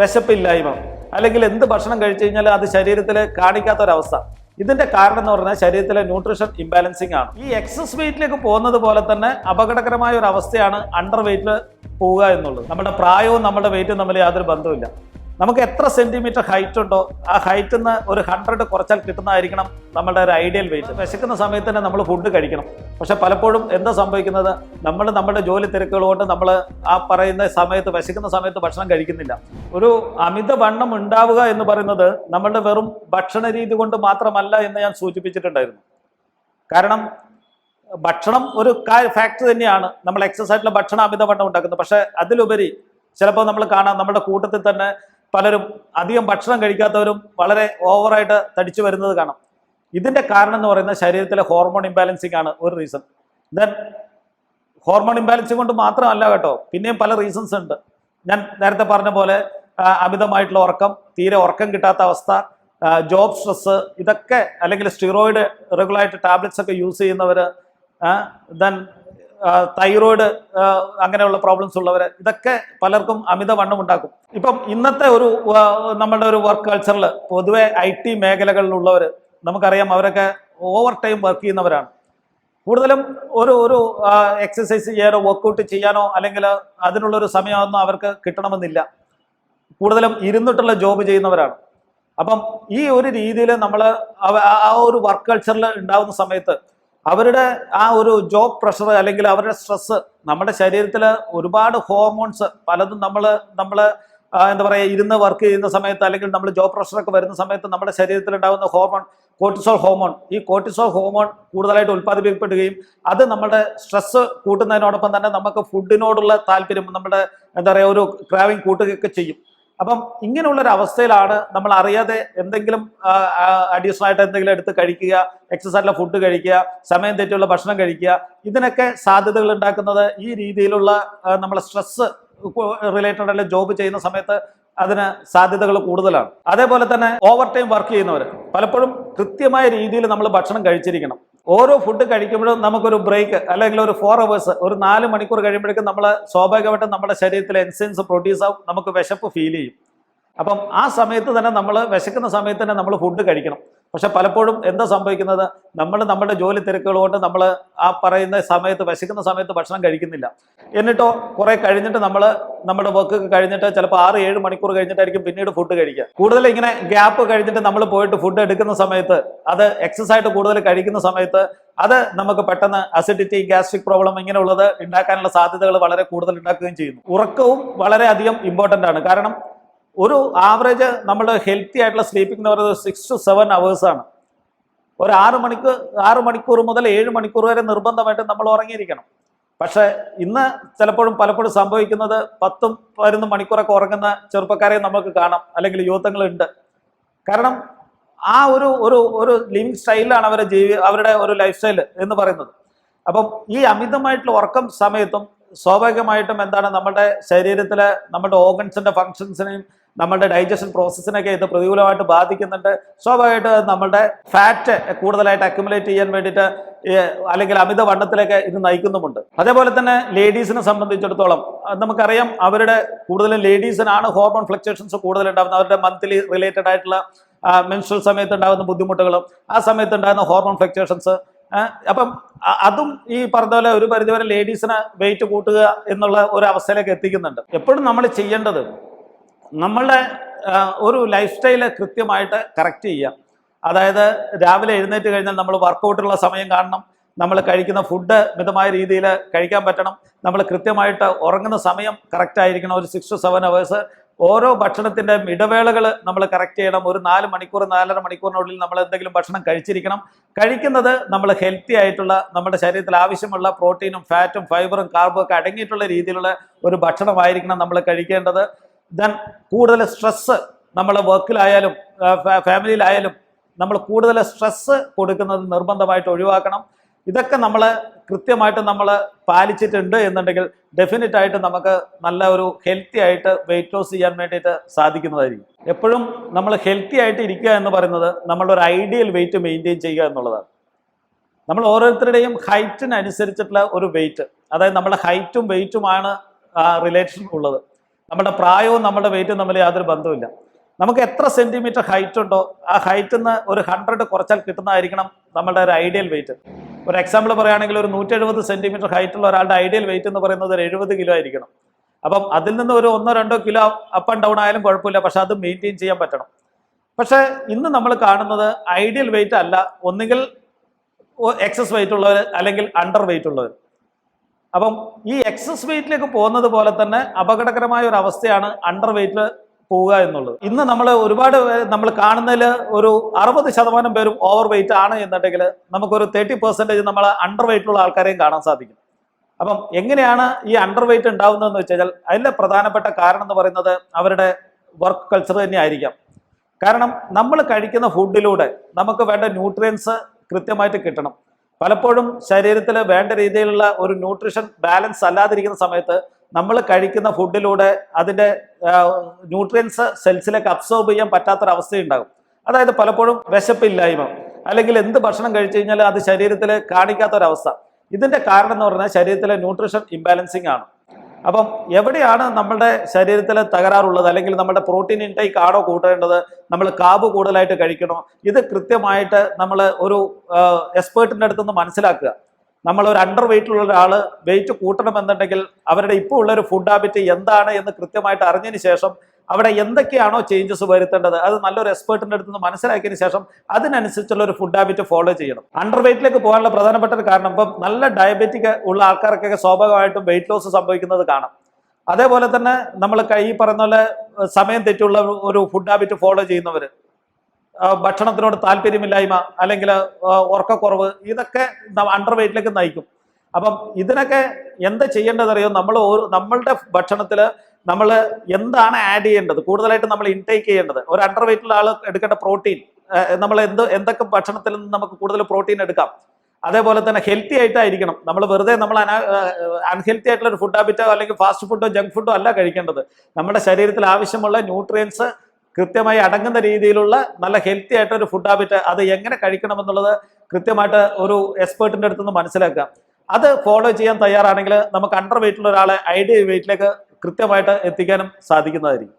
വിശപ്പില്ലായ്മ. അല്ലെങ്കിൽ എന്ത് ഭക്ഷണം കഴിച്ചു കഴിഞ്ഞാൽ അത് ശരീരത്തിൽ കാണിക്കാത്ത ഒരവസ്ഥ ഇതിന്റെ കാരണം എന്ന് പറഞ്ഞാൽ ശരീരത്തിലെ ന്യൂട്രീഷൻ ഇംബാലൻസിങ് ആണ്. ഈ എക്സസ് വെയിറ്റിലേക്ക് പോകുന്നത് പോലെ തന്നെ അപകടകരമായ ഒരു അവസ്ഥയാണ് അണ്ടർ വെയിറ്റിൽ പോവുക എന്നുള്ളത്. നമ്മുടെ പ്രായവും നമ്മുടെ വെയിറ്റും തമ്മിൽ യാതൊരു ബന്ധവുമില്ല. നമുക്ക് എത്ര സെന്റിമീറ്റർ ഹൈറ്റ് ഉണ്ടോ ആ ഹൈറ്റിൽ നിന്ന് ഒരു ഹൺഡ്രഡ് കുറച്ചാൽ കിട്ടുന്നതായിരിക്കണം നമ്മുടെ ഒരു ഐഡിയൽ വെയിറ്റ് വിശക്കുന്ന സമയത്ത് തന്നെ നമ്മൾ ഫുഡ് കഴിക്കണം. പക്ഷെ പലപ്പോഴും എന്താ സംഭവിക്കുന്നത്? നമ്മൾ നമ്മുടെ ജോലി തിരക്കുകൾ കൊണ്ട് നമ്മൾ ആ പറയുന്ന സമയത്ത് വിശക്കുന്ന സമയത്ത് ഭക്ഷണം കഴിക്കുന്നില്ല. ഒരു അമിത വണ്ണം ഉണ്ടാവുക എന്ന് പറയുന്നത് നമ്മളുടെ വെറും ഭക്ഷണ രീതി കൊണ്ട് മാത്രമല്ല എന്ന് ഞാൻ സൂചിപ്പിച്ചിട്ടുണ്ടായിരുന്നു. കാരണം ഭക്ഷണം ഒരു ഫാക്ടർ തന്നെയാണ്. നമ്മൾ എക്സസൈസിലെ ഭക്ഷണം അമിതവണ്ണം ഉണ്ടാക്കുന്നത് പക്ഷെ അതിലുപരി ചിലപ്പോൾ നമ്മൾ കാണാം നമ്മുടെ കൂട്ടത്തിൽ തന്നെ പലരും അധികം ഭക്ഷണം കഴിക്കാത്തവരും വളരെ ഓവറായിട്ട് തടിച്ചു വരുന്നത് കാണാം. ഇതിന്റെ കാരണം എന്ന് പറയുന്നത് ശരീരത്തിലെ ഹോർമോൺ ഇംബാലൻസിങ് ആണ് ഒരു റീസൺ. ദെൻ ഹോർമോൺ ഇംബാലൻസിങ് കൊണ്ട് മാത്രമല്ല കേട്ടോ പിന്നെയും പല റീസൺസ് ഉണ്ട്. ഞാൻ നേരത്തെ പറഞ്ഞ പോലെ അമിതമായിട്ടുള്ള ഉറക്കം തീരെ ഉറക്കം കിട്ടാത്ത അവസ്ഥ ജോബ് സ്ട്രെസ് ഇതൊക്കെ അല്ലെങ്കിൽ സ്റ്റിറോയിഡ് റെഗുലറായിട്ട് ടാബ്ലറ്റ്സ് ഒക്കെ യൂസ് ചെയ്യുന്നവർ ദെൻ തൈറോയിഡ് അങ്ങനെയുള്ള പ്രോബ്ലംസ് ഉള്ളവർ ഇതൊക്കെ പലർക്കും അമിതവണ്ണം ഉണ്ടാക്കും ഇപ്പം ഇന്നത്തെ ഒരു നമ്മുടെ ഒരു വർക്ക് കൾച്ചറിൽ പൊതുവെ ഐ ടി മേഖലകളിലുള്ളവർ നമുക്കറിയാം അവരൊക്കെ ഓവർ ടൈം വർക്ക് ചെയ്യുന്നവരാണ്. കൂടുതലും ഒരു ഒരു എക്സസൈസ് ചെയ്യാനോ വർക്കൗട്ട് ചെയ്യാനോ അല്ലെങ്കിൽ അതിനുള്ളൊരു സമയമൊന്നും അവർക്ക് കിട്ടണമെന്നില്ല. കൂടുതലും ഇരുന്നിട്ടുള്ള ജോബ് ചെയ്യുന്നവരാണ്. അപ്പം ഈ ഒരു രീതിയിൽ നമ്മൾ ആ ഒരു വർക്ക് കൾച്ചറിൽ ഉണ്ടാകുന്ന സമയത്ത് അവരുടെ ആ ഒരു ജോബ് പ്രഷർ അല്ലെങ്കിൽ അവരുടെ സ്ട്രെസ് നമ്മുടെ ശരീരത്തിൽ ഒരുപാട് ഹോർമോൺസ് പലതും നമ്മൾ നമ്മൾ എന്താ പറയുക ഇരുന്ന് വർക്ക് ചെയ്യുന്ന സമയത്ത് അല്ലെങ്കിൽ നമ്മൾ ജോബ് പ്രഷറൊക്കെ വരുന്ന സമയത്ത് നമ്മുടെ ശരീരത്തിൽ ഉണ്ടാകുന്ന ഹോർമോൺ കോർട്ടിസോൾ ഹോർമോൺ ഈ കോർട്ടിസോൾ ഹോർമോൺ കൂടുതലായിട്ട് ഉൽപ്പാദിപ്പിക്കപ്പെടുകയും അത് നമ്മുടെ സ്ട്രെസ് കൂട്ടുന്നതിനോടൊപ്പം തന്നെ നമുക്ക് ഫുഡിനോടുള്ള താല്പര്യം നമ്മുടെ എന്താ പറയുക ഒരു ക്രാവിങ് കൂട്ടുകയൊക്കെ ചെയ്യും. അപ്പം ഇങ്ങനെയുള്ള ഒരു അവസ്ഥയിലാണ് നമ്മൾ അറിയാതെ എന്തെങ്കിലും അഡീഷണൽ ആയിട്ട് എന്തെങ്കിലും എടുത്ത് കഴിക്കുക എക്സസൈസ് ഫുഡ് കഴിക്കുക സമയം തെറ്റിയുള്ള ഭക്ഷണം കഴിക്കുക ഇതിനൊക്കെ സാധ്യതകൾ ഉണ്ടാക്കുന്നത് ഈ രീതിയിലുള്ള നമ്മളെ സ്ട്രെസ് റിലേറ്റഡ് അല്ലെങ്കിൽ ജോബ് ചെയ്യുന്ന സമയത്ത് അതിന് സാധ്യതകൾ കൂടുതലാണ്. അതേപോലെ തന്നെ ഓവർ ടൈം വർക്ക് ചെയ്യുന്നവർ പലപ്പോഴും കൃത്യമായ രീതിയിൽ നമ്മൾ ഭക്ഷണം കഴിച്ചിരിക്കണം. ഓരോ ഫുഡ് കഴിക്കുമ്പോഴും നമുക്കൊരു ബ്രേക്ക് അല്ലെങ്കിൽ ഒരു ഫോർ അവേഴ്സ് ഒരു നാല് മണിക്കൂർ കഴിയുമ്പോഴേക്കും നമ്മൾ സ്വാഭാവികമായിട്ടും നമ്മുടെ ശരീരത്തിൽ എൻസൈൻസ് പ്രൊഡ്യൂസ് ആവും നമുക്ക് വിശപ്പ് ഫീൽ ചെയ്യും. അപ്പം ആ സമയത്ത് തന്നെ നമ്മൾ വിശക്കുന്ന സമയത്ത് തന്നെ നമ്മൾ ഫുഡ് കഴിക്കണം. പക്ഷെ പലപ്പോഴും എന്താ സംഭവിക്കുന്നത്? നമ്മൾ നമ്മുടെ ജോലി തിരക്കുകൾ കൊണ്ട് നമ്മൾ ആ പറയുന്ന സമയത്ത് വശിക്കുന്ന സമയത്ത് ഭക്ഷണം കഴിക്കുന്നില്ല. എന്നിട്ടോ കുറെ കഴിഞ്ഞിട്ട് നമ്മൾ നമ്മുടെ വർക്ക് കഴിഞ്ഞിട്ട് ചിലപ്പോൾ ആറ് ഏഴ് മണിക്കൂർ കഴിഞ്ഞിട്ടായിരിക്കും പിന്നീട് ഫുഡ് കഴിക്കുക. കൂടുതൽ ഇങ്ങനെ ഗ്യാപ്പ് കഴിഞ്ഞിട്ട് നമ്മൾ പോയിട്ട് ഫുഡ് എടുക്കുന്ന സമയത്ത് അത് എക്സസ് ആയിട്ട് കൂടുതൽ കഴിക്കുന്ന സമയത്ത് അത് നമുക്ക് പെട്ടെന്ന് അസിഡിറ്റി ഗ്യാസ്ട്രിക് പ്രോബ്ലം ഇങ്ങനെയുള്ളത് ഉണ്ടാക്കാനുള്ള സാധ്യതകൾ വളരെ കൂടുതൽ ഉണ്ടാക്കുകയും ചെയ്യുന്നു. ഉറക്കവും വളരെയധികം ഇമ്പോർട്ടന്റ് ആണ്. കാരണം ഒരു ആവറേജ് നമ്മുടെ ഹെൽത്തി ആയിട്ടുള്ള സ്ലീപ്പിംഗ് എന്ന് പറയുന്നത് സിക്സ് ടു സെവൻ അവേഴ്സ് ആണ്. ഒരു ആറ് മണിക്കൂർ ആറ് മണിക്കൂർ മുതൽ ഏഴ് മണിക്കൂർ വരെ നിർബന്ധമായിട്ട് നമ്മൾ ഉറങ്ങിയിരിക്കണം. പക്ഷേ ഇന്ന് ചിലപ്പോഴും പലപ്പോഴും സംഭവിക്കുന്നത് പത്തും പതിനൊന്ന് മണിക്കൂറൊക്കെ ഉറങ്ങുന്ന ചെറുപ്പക്കാരെ നമുക്ക് കാണാം. അല്ലെങ്കിൽ യുവത്വങ്ങളുണ്ട്. കാരണം ആ ഒരു ഒരു ഒരു ലിവിങ് സ്റ്റൈലാണ് അവരുടെ ജീവി അവരുടെ ഒരു ലൈഫ് സ്റ്റൈൽ എന്ന് പറയുന്നത്. അപ്പം ഈ അമിതമായിട്ടുള്ള ഉറക്കം സമയത്തും സ്വാഭാവികമായിട്ടും എന്താണ് നമ്മുടെ ശരീരത്തിലെ നമ്മുടെ ഓർഗൻസിന്റെ ഫങ്ഷൻസിനെയും നമ്മുടെ ഡൈജഷൻ പ്രോസസ്സിനൊക്കെ ഇത് പ്രതികൂലമായിട്ട് ബാധിക്കുന്നുണ്ട്. സ്വാഭാവികമായിട്ട് നമ്മളുടെ ഫാറ്റ് കൂടുതലായിട്ട് അക്യുമുലേറ്റ് ചെയ്യാൻ വേണ്ടിയിട്ട് അല്ലെങ്കിൽ അമിത വണ്ണത്തിലേക്ക് ഇത് നയിക്കുന്നുമുണ്ട്. അതേപോലെ തന്നെ ലേഡീസിനെ സംബന്ധിച്ചിടത്തോളം നമുക്കറിയാം അവരുടെ കൂടുതലും ലേഡീസിനാണ് ഹോർമോൺ ഫ്ലക്ച്വേഷൻസ് കൂടുതൽ ഉണ്ടാകുന്നത് അവരുടെ മന്ത്ലി റിലേറ്റഡ് ആയിട്ടുള്ള മെൻസ്ട്രൽ സമയത്ത് ഉണ്ടാകുന്ന ബുദ്ധിമുട്ടുകളും ആ സമയത്ത് ഉണ്ടാകുന്ന ഹോർമോൺ ഫ്ലക്ച്വേഷൻസ് അപ്പം അതും ഈ പറഞ്ഞ പോലെ ഒരു പരിധിവരെ ലേഡീസിന് വെയിറ്റ് കൂട്ടുക എന്നുള്ള ഒരു അവസ്ഥയിലേക്ക് എത്തിക്കുന്നുണ്ട്. എപ്പോഴും നമ്മൾ ചെയ്യേണ്ടത് നമ്മളുടെ ഒരു ലൈഫ് സ്റ്റൈൽ കൃത്യമായിട്ട് കറക്റ്റ് ചെയ്യാം അതായത് രാവിലെ എഴുന്നേറ്റ് കഴിഞ്ഞാൽ നമ്മൾ വർക്കൗട്ടുള്ള സമയം കാണണം. നമ്മൾ കഴിക്കുന്ന ഫുഡ് മിതമായ രീതിയിൽ കഴിക്കാൻ പറ്റണം. നമ്മൾ കൃത്യമായിട്ട് ഉറങ്ങുന്ന സമയം കറക്റ്റ് ആയിരിക്കണം. ഒരു സിക്സ് ടു സെവൻ അവേഴ്സ് ഓരോ ഭക്ഷണത്തിന്റെ ഇടവേളകൾ നമ്മൾ കറക്റ്റ് ചെയ്യണം. ഒരു നാല് മണിക്കൂർ നാലര മണിക്കൂറിനുള്ളിൽ നമ്മൾ എന്തെങ്കിലും ഭക്ഷണം കഴിച്ചിരിക്കണം. കഴിക്കുന്നത് നമ്മൾ ഹെൽത്തി ആയിട്ടുള്ള നമ്മുടെ ശരീരത്തിൽ ആവശ്യമുള്ള പ്രോട്ടീനും ഫാറ്റും ഫൈബറും കാർബും ഒക്കെ അടങ്ങിയിട്ടുള്ള രീതിയിലുള്ള ഒരു ഭക്ഷണമായിരിക്കണം നമ്മൾ കഴിക്കേണ്ടത്. ദെൻ കൂടുതൽ സ്ട്രെസ് നമ്മളെ വർക്കിലായാലും ഫാമിലിയിലായാലും നമ്മൾ കൂടുതൽ സ്ട്രെസ് കൊടുക്കുന്നത് നിർബന്ധമായിട്ട് ഒഴിവാക്കണം. ഇതൊക്കെ നമ്മൾ കൃത്യമായിട്ട് നമ്മൾ പാലിച്ചിട്ടുണ്ട് എന്നുണ്ടെങ്കിൽ ഡെഫിനറ്റ് ആയിട്ട് നമുക്ക് നല്ല ഒരു ഹെൽത്തി ആയിട്ട് വെയിറ്റ് ലോസ് ചെയ്യാൻ വേണ്ടിയിട്ട് സാധിക്കുന്നതായിരിക്കും. എപ്പോഴും നമ്മൾ ഹെൽത്തി ആയിട്ട് ഇരിക്കുക എന്ന് പറയുന്നത് നമ്മളുടെ ഒരു ഐഡിയൽ വെയിറ്റ് മെയിന്റെയിൻ ചെയ്യുക എന്നുള്ളതാണ്. നമ്മൾ ഓരോരുത്തരുടെയും ഹൈറ്റിനനുസരിച്ചിട്ടുള്ള ഒരു വെയിറ്റ് അതായത് നമ്മുടെ ഹൈറ്റും വെയിറ്റുമാണ് റിലേഷൻ ഉള്ളത്. നമ്മുടെ പ്രായവും നമ്മുടെ വെയിറ്റും തമ്മിൽ യാതൊരു ബന്ധവുമില്ല. നമുക്ക് എത്ര സെന്റിമീറ്റർ ഹൈറ്റ് ഉണ്ടോ ആ ഹൈറ്റിൽ നിന്ന് ഒരു ഹൺഡ്രഡ് കുറച്ചാൽ കിട്ടുന്നതായിരിക്കണം നമ്മുടെ ഒരു ഐഡിയൽ വെയിറ്റ് ഒരു എക്സാമ്പിൾ പറയുകയാണെങ്കിൽ ഒരു നൂറ്റി എഴുപത് സെന്റിമീറ്റർ ഹൈറ്റ് ഉള്ള ഒരാളുടെ ഐഡിയൽ വെയിറ്റ് എന്ന് പറയുന്നത് ഒരു എഴുപത് കിലോ ആയിരിക്കണം. അപ്പം അതിൽ നിന്ന് ഒരു ഒന്നോ രണ്ടോ കിലോ അപ്പ് ആൻഡ് ഡൗൺ ആയാലും കുഴപ്പമില്ല പക്ഷെ അത് മെയിന്റെയിൻ ചെയ്യാൻ പറ്റണം. പക്ഷേ ഇന്ന് നമ്മൾ കാണുന്നത് ഐഡിയൽ വെയിറ്റ് അല്ല ഒന്നുകിൽ എക്സസ് വെയിറ്റ് ഉള്ളവർ അല്ലെങ്കിൽ അണ്ടർ വെയിറ്റ് ഉള്ളവർ അപ്പം ഈ എക്സസ് വെയിറ്റിലേക്ക് പോകുന്നത് പോലെ തന്നെ അപകടകരമായ ഒരു അവസ്ഥയാണ് അണ്ടർ വെയിറ്റിൽ പോവുക എന്നുള്ളത്. ഇന്ന് നമ്മൾ ഒരുപാട് നമ്മൾ കാണുന്നതിൽ ഒരു അറുപത് ശതമാനം പേരും ഓവർ വെയിറ്റ് ആണ് എന്നുണ്ടെങ്കിൽ നമുക്കൊരു തേർട്ടി പെർസെന്റേജ് നമ്മൾ അണ്ടർ വെയിറ്റുള്ള ആൾക്കാരെയും കാണാൻ സാധിക്കും. അപ്പം എങ്ങനെയാണ് ഈ അണ്ടർ വെയിറ്റ് ഉണ്ടാവുന്നതെന്ന് വെച്ച് കഴിഞ്ഞാൽ അതിലെ പ്രധാനപ്പെട്ട കാരണം എന്ന് പറയുന്നത് അവരുടെ വർക്ക് കൾച്ചർ തന്നെ ആയിരിക്കാം. കാരണം നമ്മൾ കഴിക്കുന്ന ഫുഡിലൂടെ നമുക്ക് വേണ്ട ന്യൂട്രിയൻസ് കൃത്യമായിട്ട് കിട്ടണം. പലപ്പോഴും ശരീരത്തിൽ വേണ്ട രീതിയിലുള്ള ഒരു ന്യൂട്രീഷൻ ബാലൻസ് അല്ലാതിരിക്കുന്ന സമയത്ത് നമ്മൾ കഴിക്കുന്ന ഫുഡിലൂടെ അതിന്റെ ന്യൂട്രിയൻസ് സെൽസിലേക്ക് അബ്സോർബ് ചെയ്യാൻ പറ്റാത്തൊരവസ്ഥയുണ്ടാകും. അതായത് പലപ്പോഴും വിശപ്പില്ലായ്മ അല്ലെങ്കിൽ എന്ത് ഭക്ഷണം കഴിച്ചു കഴിഞ്ഞാൽ അത് ശരീരത്തിൽ കാണിക്കാത്തൊരവസ്ഥ. ഇതിന്റെ കാരണം എന്ന് പറഞ്ഞാൽ ശരീരത്തിലെ ന്യൂട്രീഷൻ ഇംബാലൻസിങ് ആണ്. അപ്പം എവിടെയാണ് നമ്മുടെ ശരീരത്തിൽ തകരാറുള്ളത്? അല്ലെങ്കിൽ നമ്മുടെ പ്രോട്ടീൻ ഇൻടേക്ക് ആണോ കൂട്ടേണ്ടത്? നമ്മൾ കാബ് കൂടുതലായിട്ട് കഴിക്കണോ? ഇത് കൃത്യമായിട്ട് നമ്മൾ ഒരു എക്സ്പേർട്ടിന്റെ അടുത്ത് നിന്ന് മനസ്സിലാക്കുക. നമ്മൾ ഒരു അണ്ടർ വെയിറ്റിലുള്ള ഒരാൾ വെയിറ്റ് കൂട്ടണമെന്നുണ്ടെങ്കിൽ അവരുടെ ഇപ്പോൾ ഉള്ളൊരു ഫുഡ് ഹാബിറ്റ് എന്താണ് എന്ന് കൃത്യമായിട്ട് അറിഞ്ഞതിന് ശേഷം അവിടെ എന്തൊക്കെയാണോ ചേഞ്ചസ് വരുത്തേണ്ടത്? അത് നല്ലൊരു എക്സ്പേർട്ടിന്റെ അടുത്ത് നിന്ന് മനസ്സിലാക്കിയതിന് ശേഷം അതിനനുസരിച്ചുള്ള ഒരു ഫുഡ് ഹാബിറ്റ് ഫോളോ ചെയ്യണം. അണ്ടർ വെയിറ്റിലേക്ക് പോകാനുള്ള പ്രധാനപ്പെട്ട ഒരു കാരണം ഇപ്പം നല്ല ഡയബറ്റിക് ഉള്ള ആൾക്കാർക്കൊക്കെ സ്വാഭാവികമായിട്ടും വെയിറ്റ് ലോസ് സംഭവിക്കുന്നത് കാണാം. അതേപോലെ തന്നെ നമ്മൾ ഈ പറയുന്ന പോലെ സമയം തെറ്റുള്ള ഒരു ഫുഡ് ഹാബിറ്റ് ഫോളോ ചെയ്യുന്നവർ ഭക്ഷണത്തിനോട് താല്പര്യമില്ലായ്മ അല്ലെങ്കിൽ ഉറക്കക്കുറവ് ഇതൊക്കെ അണ്ടർ വെയിറ്റിലേക്ക് നയിക്കും. അപ്പം ഇതിനൊക്കെ എന്താ ചെയ്യേണ്ടതറിയോ? നമ്മൾ നമ്മളുടെ ഭക്ഷണത്തിൽ നമ്മൾ എന്താണ് ആഡ് ചെയ്യേണ്ടത്? കൂടുതലായിട്ട് നമ്മൾ ഇൻടേക്ക് ചെയ്യേണ്ടത്. ഒരു അണ്ടർ വെയിറ്റുള്ള ആൾ എടുക്കേണ്ട പ്രോട്ടീൻ നമ്മൾ എന്ത് എന്തൊക്കെ ഭക്ഷണത്തിൽ നിന്ന് നമുക്ക് കൂടുതൽ പ്രോട്ടീൻ എടുക്കാം? അതേപോലെ തന്നെ ഹെൽത്തി ആയിട്ടായിരിക്കണം. നമ്മൾ വെറുതെ നമ്മൾ അൺഹെൽത്തി ആയിട്ടുള്ള ഒരു ഫുഡ് ഹാബിറ്റോ അല്ലെങ്കിൽ ഫാസ്റ്റ് ഫുഡോ ജങ്ക് ഫുഡോ അല്ല കഴിക്കേണ്ടത്. നമ്മുടെ ശരീരത്തിൽ ആവശ്യമുള്ള ന്യൂട്രിയൻസ് കൃത്യമായി അടങ്ങുന്ന രീതിയിലുള്ള നല്ല ഹെൽത്തി ആയിട്ടൊരു ഫുഡ് ഹാബിറ്റ് അത് എങ്ങനെ കഴിക്കണമെന്നുള്ളത് കൃത്യമായിട്ട് ഒരു എക്സ്പേർട്ടിന്റെ അടുത്ത് നിന്ന് മനസ്സിലാക്കുക അത് ഫോളോ ചെയ്യാൻ തയ്യാറാണെങ്കിൽ നമുക്ക് അണ്ടർ വെയിറ്റുള്ള ഒരാളെ ഐഡിയൽ വെയിറ്റിലേക്ക് കൃത്യമായിട്ട് എത്തിക്കാനും സാധിക്കുന്നതായിരിക്കും.